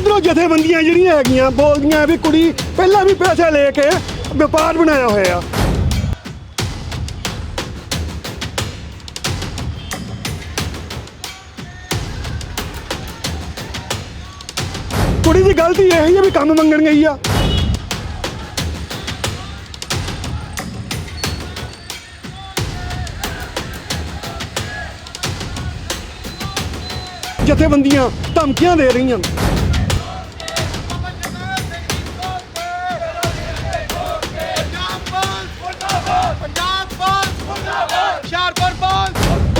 ਉਧਰੋਂ ਜਥੇਬੰਦੀਆਂ ਜਿਹੜੀਆਂ ਹੈਗੀਆਂ, ਬੋਲਦੀਆਂ ਵੀ ਕੁੜੀ ਪਹਿਲਾਂ ਵੀ ਪੈਸੇ ਲੈ ਕੇ ਵਪਾਰ ਬਣਾਇਆ ਹੋਇਆ। ਕੁੜੀ ਦੀ ਗਲਤੀ ਇਹ ਹੈ ਵੀ ਕੰਮ ਮੰਗਣ ਗਈ ਆ। ਜਥੇਬੰਦੀਆਂ ਧਮਕੀਆਂ ਦੇ ਰਹੀਆਂ।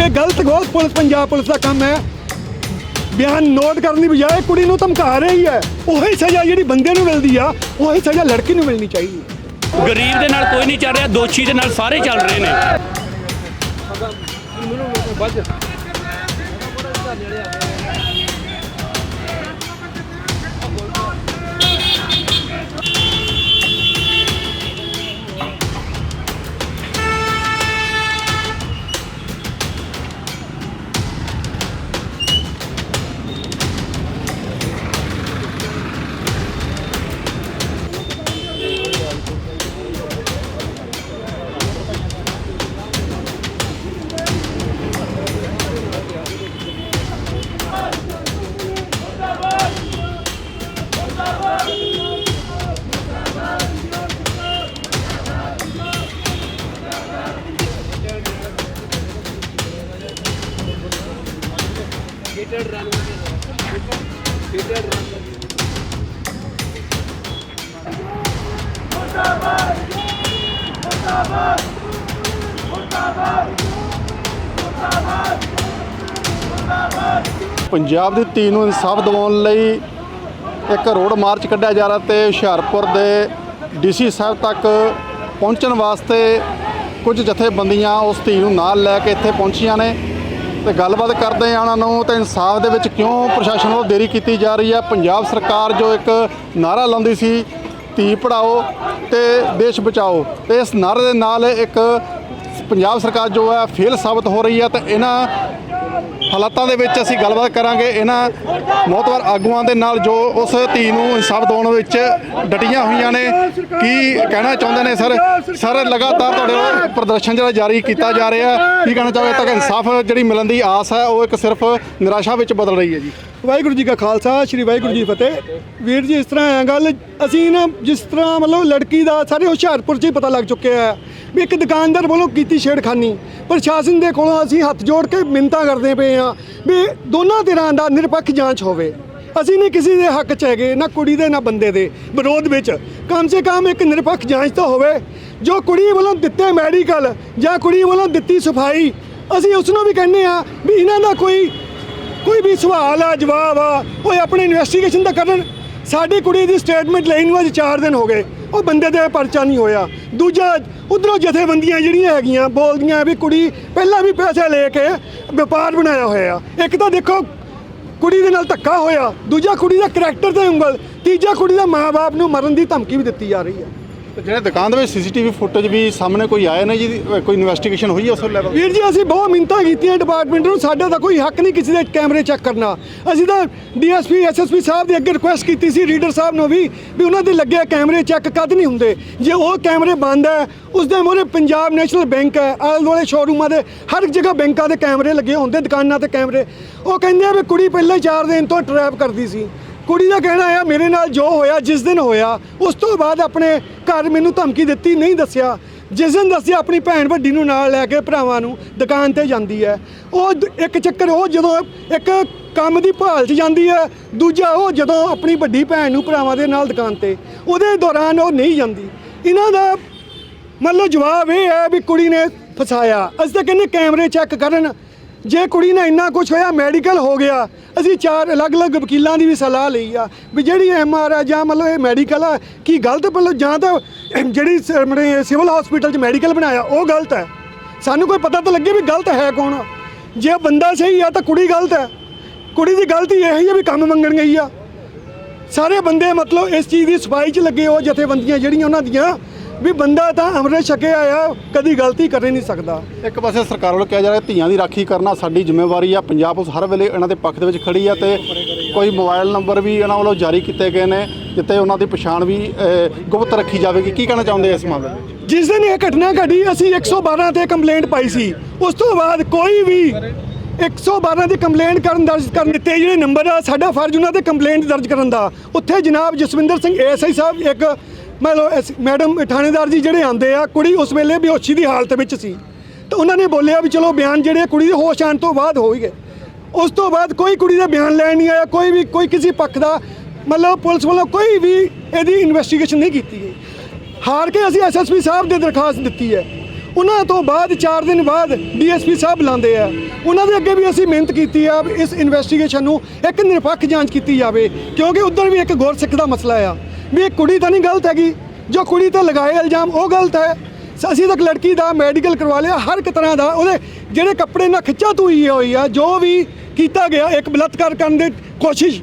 ਇਹ ਗਲਤ ਗੋਲ ਪੁਲਿਸ ਪੰਜਾਬ ਪੁਲਿਸ ਦਾ ਕੰਮ ਹੈ। ਬਿਆਨ ਨੋਟ ਕਰਨ ਦੀ ਬਜਾਏ ਕੁੜੀ ਨੂੰ ਧਮਕਾ ਰਹੀ ਹੈ। ਉਹੀ ਸਜ਼ਾ ਜਿਹੜੀ ਬੰਦੇ ਨੂੰ ਮਿਲਦੀ ਆ ਉਹੀ ਸਜ਼ਾ ਲੜਕੀ ਨੂੰ ਮਿਲਣੀ ਚਾਹੀਦੀ ਹੈ। ਗਰੀਬ ਦੇ ਨਾਲ ਕੋਈ ਨਹੀਂ ਚੱਲ ਰਿਹਾ ਦੋਸ਼ੀ ਦੇ ਨਾਲ ਸਾਰੇ ਚੱਲ ਰਹੇ ਨੇ। ਪੰਜਾਬ ਦੀ ਧੀ ਨੂੰ ਇਨਸਾਫ ਦਿਵਾਉਣ ਲਈ ਇੱਕ ਰੋਡ ਮਾਰਚ ਕੱਢਿਆ ਜਾ ਰਿਹਾ ਤੇ ਹੁਸ਼ਿਆਰਪੁਰ ਦੇ ਡੀਸੀ ਸਾਹਿਬ ਤੱਕ ਪਹੁੰਚਣ ਵਾਸਤੇ ਕੁਝ ਜਥੇਬੰਦੀਆਂ ਉਸ ਧੀ ਨੂੰ ਨਾਲ ਲੈ ਕੇ ਇੱਥੇ ਪਹੁੰਚੀਆਂ ਨੇ। ਤੇ ਗੱਲਬਾਤ ਕਰਦੇ ਆ ਉਹਨਾਂ ਨੂੰ ਤੇ ਇਨਸਾਫ ਦੇ ਵਿੱਚ ਕਿਉਂ ਪ੍ਰਸ਼ਾਸਨ ਵੱਲੋਂ ਦੇਰੀ ਕੀਤੀ ਜਾ ਰਹੀ ਹੈ? ਪੰਜਾਬ ਸਰਕਾਰ ਜੋ ਇੱਕ ਨਾਰਾ ਲਾਉਂਦੀ ਸੀ, ਧੀ ਪੜਾਓ ਤੇ ਦੇਸ਼ ਬਚਾਓ, ਤੇ ਇਸ ਨਾਰੇ ਦੇ ਨਾਲ ਇੱਕ ਪੰਜਾਬ ਸਰਕਾਰ ਜੋ ਹੈ, ਫੇਲ ਸਾਬਤ ਹੋ ਰਹੀ ਹੈ ਤੇ ਇਹਨਾਂ ਹਾਲਾਤਾਂ ਦੇ ਵਿੱਚ ਅਸੀਂ ਗੱਲਬਾਤ ਕਰਾਂਗੇ। ਇਹਨਾਂ ਮੋਤਵਰ ਆਗੂਆਂ ਦੇ ਨਾਲ ਜੋ ਉਸ ਧੀ ਨੂੰ ਇਨਸਾਫ ਦਿਵਾਉਣ ਵਿੱਚ ਡਟੀਆਂ ਹੋਈਆਂ ਨੇ। ਕੀ ਕਹਿਣਾ ਚਾਹੁੰਦੇ ਨੇ ਸਰ? ਸਰ, ਲਗਾਤਾਰ ਤੁਹਾਡੇ ਵੱਲੋਂ ਪ੍ਰਦਰਸ਼ਨ ਜਿਹੜਾ ਜਾਰੀ ਕੀਤਾ ਜਾ ਰਿਹਾ, ਕੀ ਕਹਿਣਾ ਚਾਹੋਗੇ? ਤੱਕ ਇਨਸਾਫ ਜਿਹੜੀ ਮਿਲਣ ਦੀ ਆਸ ਹੈ, ਉਹ ਇੱਕ ਸਿਰਫ ਨਿਰਾਸ਼ਾ ਵਿੱਚ ਬਦਲ ਰਹੀ ਹੈ ਜੀ। ਵਾਹਿਗੁਰੂ ਜੀ ਕਾ ਖਾਲਸਾ, ਸ੍ਰੀ ਵਾਹਿਗੁਰੂ ਜੀ ਫਤਿਹ। ਵੀਰ ਜੀ, ਇਸ ਤਰ੍ਹਾਂ ਹੈ, ਗੱਲ ਅਸੀਂ ਨਾ ਜਿਸ ਤਰ੍ਹਾਂ ਮਤਲਬ ਲੜਕੀ ਦਾ ਸਾਰੇ ਹੁਸ਼ਿਆਰਪੁਰ 'ਚ ਹੀ ਪਤਾ ਲੱਗ ਚੁੱਕਿਆ ਹੈ ਵੀ ਇੱਕ ਦੁਕਾਨਦਾਰ ਵੱਲੋਂ ਕੀਤੀ ਛੇੜਖਾਨੀ। ਪ੍ਰਸ਼ਾਸਨ ਦੇ ਕੋਲੋਂ ਅਸੀਂ ਹੱਥ ਜੋੜ ਕੇ ਮਿੰਨਤਾਂ ਕਰਦੇ ਪਏ ਹਾਂ ਵੀ ਦੋਨਾਂ ਧਿਰਾਂ ਦਾ ਨਿਰਪੱਖ ਜਾਂਚ ਹੋਵੇ। ਅਸੀਂ ਨਹੀਂ ਕਿਸੇ ਦੇ ਹੱਕ 'ਚ ਹੈਗੇ, ਨਾ ਕੁੜੀ ਦੇ, ਨਾ ਬੰਦੇ ਦੇ। ਵਿਰੋਧ ਵਿੱਚ ਕਮ ਸੇ ਕਮ ਇੱਕ ਨਿਰਪੱਖ ਜਾਂਚ ਤਾਂ ਹੋਵੇ। ਜੋ ਕੁੜੀ ਵੱਲੋਂ ਦਿੱਤੇ ਮੈਡੀਕਲ ਜਾਂ ਕੁੜੀ ਵੱਲੋਂ ਦਿੱਤੀ ਸਫ਼ਾਈ, ਅਸੀਂ ਉਸ ਨੂੰ ਵੀ ਕਹਿੰਦੇ ਆ ਵੀ ਇਹਨਾਂ ਦਾ ਕੋਈ ਕੋਈ ਵੀ ਸਵਾਲ ਆ, ਜਵਾਬ ਆ, ਉਹ ਆਪਣੇ ਇਨਵੈਸਟੀਗੇਸ਼ਨ ਤਾਂ ਕਰਨ। ਸਾਡੀ ਕੁੜੀ ਦੀ ਸਟੇਟਮੈਂਟ ਲਈ ਨੂੰ ਅੱਜ 4 ਦਿਨ ਹੋ ਗਏ। ਉਹ ਬੰਦੇ ਦੇ ਪਰਚਾ ਨਹੀਂ ਹੋਇਆ। ਦੂਜਾ, ਉਧਰੋਂ ਜਥੇਬੰਦੀਆਂ ਜਿਹੜੀਆਂ ਹੈਗੀਆਂ, ਬੋਲਦੀਆਂ ਵੀ ਕੁੜੀ ਪਹਿਲਾਂ ਵੀ ਪੈਸੇ ਲੈ ਕੇ ਵਪਾਰ ਬਣਾਇਆ ਹੋਇਆ। ਇੱਕ ਤਾਂ ਦੇਖੋ, ਕੁੜੀ ਦੇ ਨਾਲ ਧੱਕਾ ਹੋਇਆ। ਦੂਜਾ ਕੁੜੀ ਦਾ ਕਰੈਕਟਰ ਤੇ ਉਂਗਲ। ਤੀਜਾ ਕੁੜੀ ਦਾ ਮਾਂ-ਬਾਪ ਨੂੰ ਮਰਨ ਦੀ ਧਮਕੀ ਵੀ ਦਿੱਤੀ ਜਾ ਰਹੀ ਹੈ। ਜਿਹੜੇ ਦੁਕਾਨ ਦੇ ਵਿੱਚ ਸੀਸੀਟੀਵੀ ਫੁਟੇਜ ਵੀ ਸਾਹਮਣੇ ਕੋਈ ਆਇਆ ਨੇ ਜੀ ਕੋਈ ਇਨਵੈਸਟੀਗੇਸ਼ਨ ਹੋਈ ਉਸ ਲੈਵਲ ਵੀਰ ਜੀ, ਅਸੀਂ ਬਹੁਤ ਮਿੰਤਾਂ ਕੀਤੀਆਂ ਡਿਪਾਰਟਮੈਂਟ ਨੂੰ। ਸਾਡਾ ਤਾਂ ਕੋਈ ਹੱਕ ਨਹੀਂ ਕਿਸੇ ਦੇ ਕੈਮਰੇ ਚੈੱਕ ਕਰਨਾ। ਅਸੀਂ ਤਾਂ ਡੀਐਸਪੀ, ਐਸਐਸਪੀ ਸਾਹਿਬ ਦੇ ਅੱਗੇ ਰਿਕੁਐਸਟ ਕੀਤੀ ਸੀ ਰੀਡਰ ਸਾਹਿਬ ਨੂੰ ਵੀ ਵੀ ਉਹਨਾਂ ਦੇ ਲੱਗੇ ਕੈਮਰੇ ਚੈੱਕ ਕਦ ਨਹੀਂ ਹੁੰਦੇ। ਜੇ ਉਹ ਕੈਮਰੇ ਬੰਦ ਹੈ, ਉਸ ਦੇ ਮੂਹਰੇ ਪੰਜਾਬ ਨੈਸ਼ਨਲ ਬੈਂਕ ਹੈ, ਆਲੇ ਦੁਆਲੇ ਸ਼ੋਰੂਮਾਂ ਦੇ, ਹਰ ਇੱਕ ਜਗ੍ਹਾ ਬੈਂਕਾਂ ਦੇ ਕੈਮਰੇ ਲੱਗੇ ਹੁੰਦੇ, ਦੁਕਾਨਾਂ ਤੇ ਕੈਮਰੇ। ਉਹ ਕਹਿੰਦੇ ਆ ਵੀ ਕੁੜੀ ਪਹਿਲੇ 4 ਦਿਨ ਤੋਂ ਟਰੈਪ ਕਰਦੀ ਸੀ। ਕੁੜੀ ਦਾ ਕਹਿਣਾ ਆ, ਮੇਰੇ ਨਾਲ ਜੋ ਹੋਇਆ, ਜਿਸ ਦਿਨ ਹੋਇਆ, ਉਸ ਤੋਂ ਬਾਅਦ ਆਪਣੇ ਘਰ ਮੈਨੂੰ ਧਮਕੀ ਦਿੱਤੀ, ਨਹੀਂ ਦੱਸਿਆ। ਜਿਸ ਦਿਨ ਦੱਸਿਆ, ਆਪਣੀ ਭੈਣ ਵੱਡੀ ਨੂੰ ਨਾਲ ਲੈ ਕੇ ਭਰਾਵਾਂ ਨੂੰ ਦੁਕਾਨ ਤੇ ਜਾਂਦੀ ਹੈ। ਉਹ ਦ- ਇੱਕ ਚੱਕਰ, ਉਹ ਜਦੋਂ ਇੱਕ ਕੰਮ ਦੀ ਭਾਲ 'ਚ ਜਾਂਦੀ ਹੈ, ਦੂਜਾ ਉਹ ਜਦੋਂ ਆਪਣੀ ਵੱਡੀ ਭੈਣ ਨੂੰ ਭਰਾਵਾਂ ਦੇ ਨਾਲ ਦੁਕਾਨ ਤੇ, ਉਹਦੇ ਦੌਰਾਨ ਉਹ ਨਹੀਂ ਜਾਂਦੀ। ਇਹਨਾਂ ਦਾ ਮਤਲਬ ਜਵਾਬ ਇਹ ਹੈ ਵੀ ਕੁੜੀ ਨੇ ਫਸਾਇਆ। ਅਸੀਂ ਤਾਂ ਕਹਿੰਦੇ ਕੈਮਰੇ ਚੈੱਕ ਕਰਨ ਜੇ ਕੁੜੀ ਨਾਲ ਇੰਨਾ ਕੁਝ ਹੋਇਆ ਮੈਡੀਕਲ ਹੋ ਗਿਆ, ਅਸੀਂ ਚਾਰ ਅਲੱਗ-ਅਲੱਗ ਵਕੀਲਾਂ ਦੀ ਵੀ ਸਲਾਹ ਲਈ ਆ ਵੀ ਜਿਹੜੀ ਐਮ ਆਰ ਆ ਜਾਂ ਮਤਲਬ ਇਹ ਮੈਡੀਕਲ ਆ, ਕੀ ਗਲਤ ਮਤਲਬ ਜਾਂ ਤਾਂ ਜਿਹੜੀ ਸ- ਆਪਣੇ ਸਿਵਲ ਹਸਪੀਟਲ 'ਚ ਮੈਡੀਕਲ ਬਣਾਇਆ, ਉਹ ਗਲਤ ਹੈ। ਸਾਨੂੰ ਕੋਈ ਪਤਾ ਤਾਂ ਲੱਗੇ ਵੀ ਗਲਤ ਹੈ ਕੌਣ। ਜੇ ਬੰਦਾ ਸਹੀ ਆ ਤਾਂ ਕੁੜੀ ਗਲਤ ਹੈ। ਕੁੜੀ ਦੀ ਗਲਤੀ ਇਹ ਆ ਵੀ ਕੰਮ ਮੰਗਣ ਗਈ ਆ। ਸਾਰੇ ਬੰਦੇ ਮਤਲਬ ਇਸ ਚੀਜ਼ ਦੀ ਸਫ਼ਾਈ 'ਚ ਲੱਗੇ ਉਹ ਜਥੇਬੰਦੀਆਂ ਜਿਹੜੀਆਂ ਉਹਨਾਂ ਦੀਆਂ ਵੀ ਬੰਦਾ ਤਾਂ ਅੰਮ੍ਰਿਤ ਛਕਿਆ ਆ ਕਦੀ ਗਲਤੀ ਕਰ ਹੀ ਨਹੀਂ ਸਕਦਾ। ਇੱਕ ਪਾਸੇ ਸਰਕਾਰ ਵੱਲੋਂ ਕਿਹਾ ਜਾ ਰਿਹਾ ਧੀਆਂ ਦੀ ਰਾਖੀ ਕਰਨਾ ਸਾਡੀ ਜ਼ਿੰਮੇਵਾਰੀ ਆ। ਪੰਜਾਬ ਪੁਲਿਸ ਹਰ ਵੇਲੇ ਇਹਨਾਂ ਦੇ ਪੱਖ ਦੇ ਵਿੱਚ ਖੜੀ ਆ ਤੇ ਕੋਈ ਮੋਬਾਈਲ ਨੰਬਰ ਵੀ ਇਹਨਾਂ ਵੱਲੋਂ ਜਾਰੀ ਕੀਤੇ ਗਏ ਨੇ ਜਿੱਤੇ ਉਹਨਾਂ ਦੀ ਪਛਾਣ ਵੀ ਗੁਪਤ ਰੱਖੀ ਜਾਵੇਗੀ। ਕੀ ਕਹਿਣਾ ਚਾਹੁੰਦੇ ਇਸ ਮਾਮਲੇ ਵਿੱਚ? ਜਿਸ ਦਿਨ ਇਹ ਘਟਨਾ ਘਟੀ ਅਸੀਂ 112 ਤੇ ਕੰਪਲੇਂਟ ਪਾਈ ਸੀ। ਉਸ ਤੋਂ ਬਾਅਦ ਕੋਈ ਵੀ 112 ਦੀ ਕੰਪਲੇਂਟ ਕਰਨ ਦਰਜ ਕਰਨ ਦਿੱਤੇ ਜਿਹੜੇ ਨੰਬਰ ਆ ਸਾਡਾ ਫਰਜ਼ ਉਹਨਾਂ ਤੇ ਕੰਪਲੇਂਟ ਦਰਜ ਕਰਨ ਦਾ। ਉੱਥੇ ਜਨਾਬ ਜਸਵਿੰਦਰ ਸਿੰਘ ਐਸਆਈ ਸਾਹਿਬ ਇੱਕ ਮੰਨ ਲਓ ਮੈਡਮ ਥਾਣੇਦਾਰ ਜੀ ਜਿਹੜੇ ਆਂਦੇ ਆ, ਕੁੜੀ ਉਸ ਵੇਲੇ ਬੇਹੋਸ਼ੀ ਦੀ ਹਾਲਤ ਵਿੱਚ ਸੀ। ਤਾਂ ਉਹਨਾਂ ਨੇ ਬੋਲਿਆ ਵੀ ਚਲੋ ਬਿਆਨ ਜਿਹੜੇ ਕੁੜੀ ਦੇ ਹੋਸ਼ ਆਉਣ ਤੋਂ ਬਾਅਦ ਹੋ ਹੀ ਗਏ। ਉਸ ਤੋਂ ਬਾਅਦ ਕੋਈ ਕੁੜੀ ਦਾ ਬਿਆਨ ਲੈਣ ਨਹੀਂ ਆਇਆ, ਕੋਈ ਵੀ ਕੋਈ ਕਿਸੇ ਪੱਖ ਦਾ ਮਤਲਬ ਪੁਲਿਸ ਵੱਲੋਂ ਕੋਈ ਵੀ ਇਹਦੀ ਇਨਵੈਸਟੀਗੇਸ਼ਨ ਨਹੀਂ ਕੀਤੀ ਗਈ। ਹਾਰ ਕੇ ਅਸੀਂ ਐਸਐਸਪੀ ਸਾਹਿਬ ਦੇ ਦਰਖਾਸਤ ਦਿੱਤੀ ਹੈ। ਉਹਨਾਂ ਤੋਂ ਬਾਅਦ 4 ਦਿਨ ਬਾਅਦ ਡੀਐਸਪੀ ਸਾਹਿਬ ਬੁਲਾਉਂਦੇ ਆ। ਉਹਨਾਂ ਦੇ ਅੱਗੇ ਵੀ ਅਸੀਂ ਮਿਹਨਤ ਕੀਤੀ ਆ, ਇਸ ਇਨਵੈਸਟੀਗੇਸ਼ਨ ਨੂੰ ਇੱਕ ਨਿਰਪੱਖ ਜਾਂਚ ਕੀਤੀ ਜਾਵੇ, ਕਿਉਂਕਿ ਉਧਰ ਵੀ ਇੱਕ ਗੁਰਸਿੱਖ ਦਾ ਮਸਲਾ ਆ। ਵੀ ਇਹ ਕੁੜੀ ਤਾਂ ਨਹੀਂ ਗਲਤ ਹੈਗੀ। ਜੋ ਕੁੜੀ ਤੇ ਲਗਾਏ ਇਲਜ਼ਾਮ, ਉਹ ਗਲਤ ਹੈ। ਅਸੀਂ ਤਾਂ ਲੜਕੀ ਦਾ ਮੈਡੀਕਲ ਕਰਵਾ ਲਿਆ, ਹਰ ਇੱਕ ਤਰ੍ਹਾਂ ਦਾ। ਉਹਦੇ ਜਿਹੜੇ ਕੱਪੜੇ ਨਾਲ ਖਿੱਚਾ ਧੂਈ ਹੋਈ ਆ ਜੋ ਵੀ ਕੀਤਾ ਗਿਆ ਇੱਕ ਬਲਾਤਕਾਰ ਕਰਨ ਦੀ ਕੋਸ਼ਿਸ਼।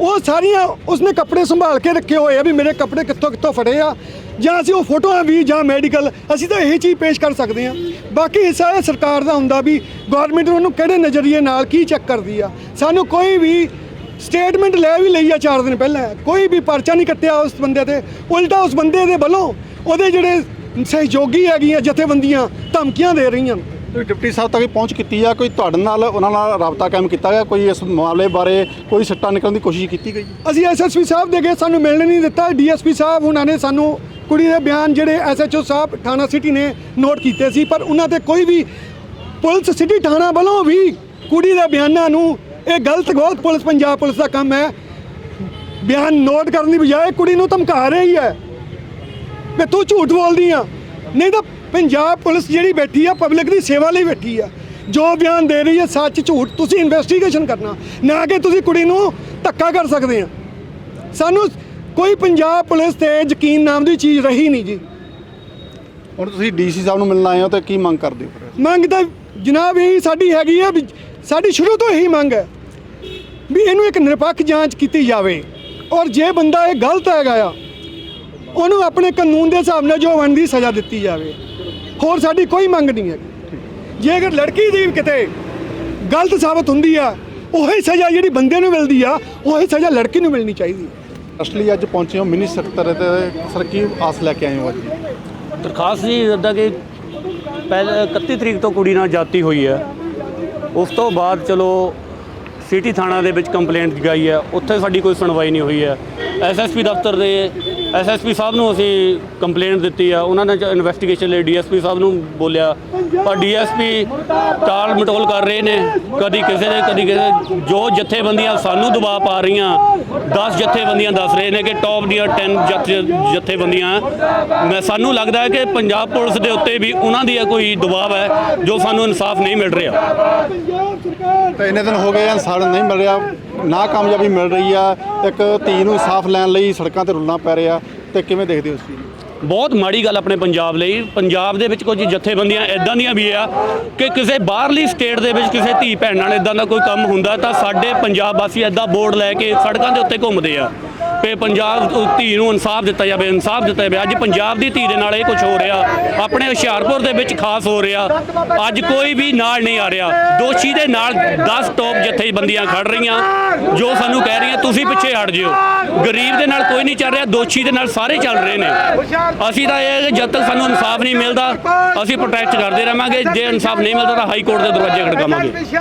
ਉਹ ਸਾਰੀਆਂ ਉਸਨੇ ਕੱਪੜੇ ਸੰਭਾਲ ਕੇ ਰੱਖੇ ਹੋਏ ਆ ਵੀ ਮੇਰੇ ਕੱਪੜੇ ਕਿੱਥੋਂ ਕਿੱਥੋਂ ਫੜੇ ਆ। ਜਾਂ ਅਸੀਂ ਉਹ ਫੋਟੋਆਂ ਵੀ, ਜਾਂ ਮੈਡੀਕਲ, ਅਸੀਂ ਤਾਂ ਇਹ ਚੀਜ਼ ਪੇਸ਼ ਕਰ ਸਕਦੇ ਹਾਂ। ਬਾਕੀ ਹਿੱਸਾ ਇਹ ਸਰਕਾਰ ਦਾ ਹੁੰਦਾ ਵੀ ਗਵਰਨਮੈਂਟ ਉਹਨੂੰ ਕਿਹੜੇ ਨਜ਼ਰੀਏ ਨਾਲ ਕੀ ਚੈੱਕ ਕਰਦੀ ਆ। ਸਾਨੂੰ ਕੋਈ ਵੀ ਸਟੇਟਮੈਂਟ ਲੈ ਵੀ ਲਈ ਆ 4 ਦਿਨ ਪਹਿਲਾਂ। ਕੋਈ ਵੀ ਪਰਚਾ ਨਹੀਂ ਕੱਟਿਆ ਉਸ ਬੰਦੇ ਤੇ। ਉਲਟਾ ਉਸ ਬੰਦੇ ਦੇ ਵੱਲੋਂ ਉਹਦੇ ਜਿਹੜੇ ਸਹਿਯੋਗੀ ਹੈਗੀਆਂ ਜਥੇਬੰਦੀਆਂ ਧਮਕੀਆਂ ਦੇ ਰਹੀਆਂ ਤੁਸੀਂ ਡਿਪਟੀ ਸਾਹਿਬ ਤੱਕ ਪਹੁੰਚ ਕੀਤੀ ਆ? ਕੋਈ ਤੁਹਾਡੇ ਨਾਲ ਉਹਨਾਂ ਨਾਲ ਰਾਬਤਾ ਕਾਇਮ ਕੀਤਾ ਗਿਆ? ਕੋਈ ਇਸ ਮਾਮਲੇ ਬਾਰੇ ਕੋਈ ਸਿੱਟਾ ਨਿਕਲਣ ਦੀ ਕੋਸ਼ਿਸ਼ ਕੀਤੀ ਗਈ? ਅਸੀਂ ਐਸਐਸਪੀ ਸਾਹਿਬ ਦੇ ਗਏ ਸਾਨੂੰ ਮਿਲਣ ਨਹੀਂ ਦਿੱਤਾ। ਡੀਐਸਪੀ ਸਾਹਿਬ ਉਹਨਾਂ ਨੇ ਸਾਨੂੰ ਕੁੜੀ ਦੇ ਬਿਆਨ ਜਿਹੜੇ ਐਸਐਚਓ ਸਾਹਿਬ ਥਾਣਾ ਸਿਟੀ ਨੇ ਨੋਟ ਕੀਤੇ ਸੀ ਪਰ ਉਹਨਾਂ ਤੇ ਕੋਈ ਵੀ ਪੁਲਿਸ ਸਿਟੀ ਥਾਣਾ ਵੱਲੋਂ ਵੀ ਕੁੜੀ ਦੇ ਬਿਆਨਾਂ ਨੂੰ ਇਹ ਗਲਤ ਗਲਤ ਪੁਲਿਸ ਪੰਜਾਬ ਪੁਲਿਸ ਦਾ ਕੰਮ ਹੈ। ਬਿਆਨ ਨੋਟ ਕਰਨ ਦੀ ਬਜਾਏ ਕੁੜੀ ਨੂੰ ਧਮਕਾ ਰਹੀ ਹੈ ਵੀ ਤੂੰ ਝੂਠ ਬੋਲਦੀ ਆ। ਨਹੀਂ ਤਾਂ ਪੰਜਾਬ ਪੁਲਿਸ ਜਿਹੜੀ ਬੈਠੀ ਆ ਪਬਲਿਕ ਦੀ ਸੇਵਾ ਲਈ ਬੈਠੀ ਆ। ਜੋ ਬਿਆਨ ਦੇ ਰਹੀ ਹੈ ਸੱਚ ਝੂਠ ਤੁਸੀਂ ਇਨਵੈਸਟੀਗੇਸ਼ਨ ਕਰਨਾ। ਨਾ ਕਿ ਤੁਸੀਂ ਕੁੜੀ ਨੂੰ ਧੱਕਾ ਕਰ ਸਕਦੇ ਆ। ਸਾਨੂੰ ਕੋਈ ਪੰਜਾਬ ਪੁਲਿਸ ਤੇ ਯਕੀਨ ਨਾਮ ਦੀ ਚੀਜ਼ ਰਹੀ ਨਹੀਂ ਜੀ। ਹੁਣ ਤੁਸੀਂ ਡੀਸੀ ਸਾਹਿਬ ਨੂੰ ਮਿਲਣ ਆਏ ਹੋ ਤੇ ਕੀ ਮੰਗ ਕਰਦੇ ਹੋ? ਮੰਗ ਤਾਂ ਜਨਾਬ ਇਹ ਸਾਡੀ ਹੈਗੀ ਆ ਸਾਡੀ ਸ਼ੁਰੂ ਤੋਂ ਇਹੀ ਮੰਗ ਹੈ। ਵੀ ਇਹਨੂੰ ਇੱਕ ਨਿਰਪੱਖ ਜਾਂਚ ਕੀਤੀ ਜਾਵੇ। ਔਰ ਜੇ ਬੰਦਾ ਇਹ ਗਲਤ ਹੈਗਾ ਆ ਉਹਨੂੰ ਆਪਣੇ ਕਾਨੂੰਨ ਦੇ ਹਿਸਾਬ ਨਾਲ ਜੋ ਬਣਦੀ ਸਜ਼ਾ ਦਿੱਤੀ ਜਾਵੇ। ਹੋਰ ਸਾਡੀ ਕੋਈ ਮੰਗ ਨਹੀਂ ਹੈ ਜੇ ਅਗਰ ਲੜਕੀ ਦੀ ਕਿਤੇ ਗਲਤ ਸਾਬਤ ਹੁੰਦੀ ਆ ਉਹੀ ਸਜ਼ਾ ਜਿਹੜੀ ਬੰਦੇ ਨੂੰ ਮਿਲਦੀ ਆ ਉਹੀ ਸਜ਼ਾ ਲੜਕੀ ਨੂੰ ਮਿਲਣੀ ਚਾਹੀਦੀ। ਹੈ ਅਸਲੀ ਅੱਜ ਪਹੁੰਚੇ ਹੋ ਮਿਨੀ ਸਕੱਤਰ ਤੇ ਸਰ ਕੀ ਆਸ ਲੈ ਕੇ ਆਏ ਹੋ ਅੱਜ? ਦਰਖਾਸਤ ਜੀ ਜਿੱਦਾਂ ਕਿ ਪਹਿਲੇ 31 ਤਰੀਕ ਤੋਂ ਕੁੜੀ ਨਾਲ ਜਾਤੀ ਹੋਈ ਹੈ ਉਸ ਤੋਂ ਬਾਅਦ ਚਲੋ ਸਿਟੀ ਥਾਣਾ ਦੇ ਵਿੱਚ ਕੰਪਲੇਂਟ ਗਈ ਹੈ। ਉੱਥੇ ਸਾਡੀ ਕੋਈ ਸੁਣਵਾਈ ਨਹੀਂ ਹੋਈ ਹੈ। ਐਸਐਸਪੀ ਦਫ਼ਤਰ ਦੇ ਐਸਐਸਪੀ ਸਾਹਿਬ ਨੂੰ ਅਸੀਂ ਕੰਪਲੇਂਟ ਦਿੱਤੀ ਆ। ਉਹਨਾਂ ਨੇ ਇਨਵੈਸਟੀਗੇਸ਼ਨ ਲਈ ਡੀਐਸਪੀ ਸਾਹਿਬ ਨੂੰ ਬੋਲਿਆ। ਪਰ ਡੀਐਸਪੀ ਟਾਲ ਮਟੋਲ ਕਰ ਰਹੇ ਨੇ। ਕਦੀ ਕਿਸੇ ਦੇ, ਕਦੀ ਕਿਸੇ ਜੋ ਜਥੇਬੰਦੀਆਂ ਸਾਨੂੰ ਦਬਾਅ ਪਾ ਰਹੀਆਂ 10 ਜਥੇਬੰਦੀਆਂ ਦੱਸ ਰਹੇ ਨੇ ਕਿ ਟੌਪ ਦੀਆਂ 10 ਜਥੇਬੰਦੀਆਂ ਮੈਂ, ਸਾਨੂੰ ਲੱਗਦਾ ਹੈ ਕਿ ਪੰਜਾਬ ਪੁਲਿਸ ਦੇ ਉੱਤੇ ਵੀ ਉਹਨਾਂ ਦੀ ਕੋਈ ਦਬਾਅ ਹੈ, ਜੋ ਸਾਨੂੰ ਇਨਸਾਫ ਨਹੀਂ ਮਿਲ ਰਿਹਾ। ਤੇ ਇੰਨੇ ਦਿਨ ਹੋ ਗਏ ਇਨਸਾਫ਼ ਨਹੀਂ ਮਿਲ ਰਿਹਾ। ਨਾ ਕਾਮਯਾਬੀ ਮਿਲ ਰਹੀ ਆ, ਇੱਕ ਧੀ ਨੂੰ ਇਨਸਾਫ ਲੈਣ ਲਈ ਸੜਕਾਂ ਤੇ ਰੁਲਣਾ ਪੈ ਰਿਹਾ, ਤੇ ਕਿਵੇਂ ਦੇਖਦੇ ਹੋ ਤੁਸੀਂ? ਬਹੁਤ ਮਾੜੀ ਗੱਲ ਆਪਣੇ ਪੰਜਾਬ ਲਈ, ਪੰਜਾਬ ਦੇ ਵਿੱਚ ਕੁਝ ਜਥੇਬੰਦੀਆਂ ਇਦਾਂ ਦੀਆਂ ਵੀ ਆ ਕਿ ਕਿਸੇ ਬਾਹਰਲੀ ਸਟੇਟ ਦੇ ਵਿੱਚ ਕਿਸੇ ਧੀ ਭੈਣ ਨਾਲ ਇਦਾਂ ਦਾ ਕੋਈ ਕੰਮ ਹੁੰਦਾ ਤਾਂ ਸਾਡੇ ਪੰਜਾਬ ਵਾਸੀ ਇਦਾਂ ਬੋਰਡ ਲੈ ਕੇ ਸੜਕਾਂ ਦੇ ਉੱਤੇ ਘੁੰਮਦੇ ਆ। ਕਿ ਪੰਜਾਬ ਧੀ ਨੂੰ ਇਨਸਾਫ ਦਿੱਤਾ ਜਾਵੇ, ਇਨਸਾਫ ਦਿੱਤਾ ਜਾਵੇ। ਅੱਜ ਪੰਜਾਬ ਦੀ ਧੀ ਦੇ ਨਾਲ ਇਹ ਕੁਝ ਹੋ ਰਿਹਾ। ਆਪਣੇ ਹੁਸ਼ਿਆਰਪੁਰ ਦੇ ਵਿੱਚ ਖਾਸ ਹੋ ਰਿਹਾ। ਅੱਜ ਕੋਈ ਵੀ ਨਾਲ ਨਹੀਂ ਆ ਰਿਹਾ। ਦੋਸ਼ੀ ਦੇ ਨਾਲ 10 ਟੋਪ ਜਥੇਬੰਦੀਆਂ ਖੜ ਰਹੀਆਂ। ਜੋ ਸਾਨੂੰ ਕਹਿ ਰਹੀਆਂ, ਤੁਸੀਂ ਪਿੱਛੇ ਹਟ ਜਿਓ। ਗਰੀਬ ਦੇ ਨਾਲ ਕੋਈ ਨਹੀਂ ਚੱਲ ਰਿਹਾ, ਦੋਸ਼ੀ ਦੇ ਨਾਲ ਸਾਰੇ ਚੱਲ ਰਹੇ ਨੇ। ਅਸੀਂ ਤਾਂ ਇਹ ਕਿ ਜਦ ਤੱਕ ਸਾਨੂੰ ਇਨਸਾਫ ਨਹੀਂ ਮਿਲਦਾ, ਅਸੀਂ ਪ੍ਰੋਟੈਸਟ ਕਰਦੇ ਰਵਾਂਗੇ ਜੇ ਇਨਸਾਫ ਨਹੀਂ ਮਿਲਦਾ ਤਾਂ ਹਾਈ ਕੋਰਟ ਦੇ ਦਰਵਾਜ਼ੇ ਖੜਕਾਵਾਂਗੇ।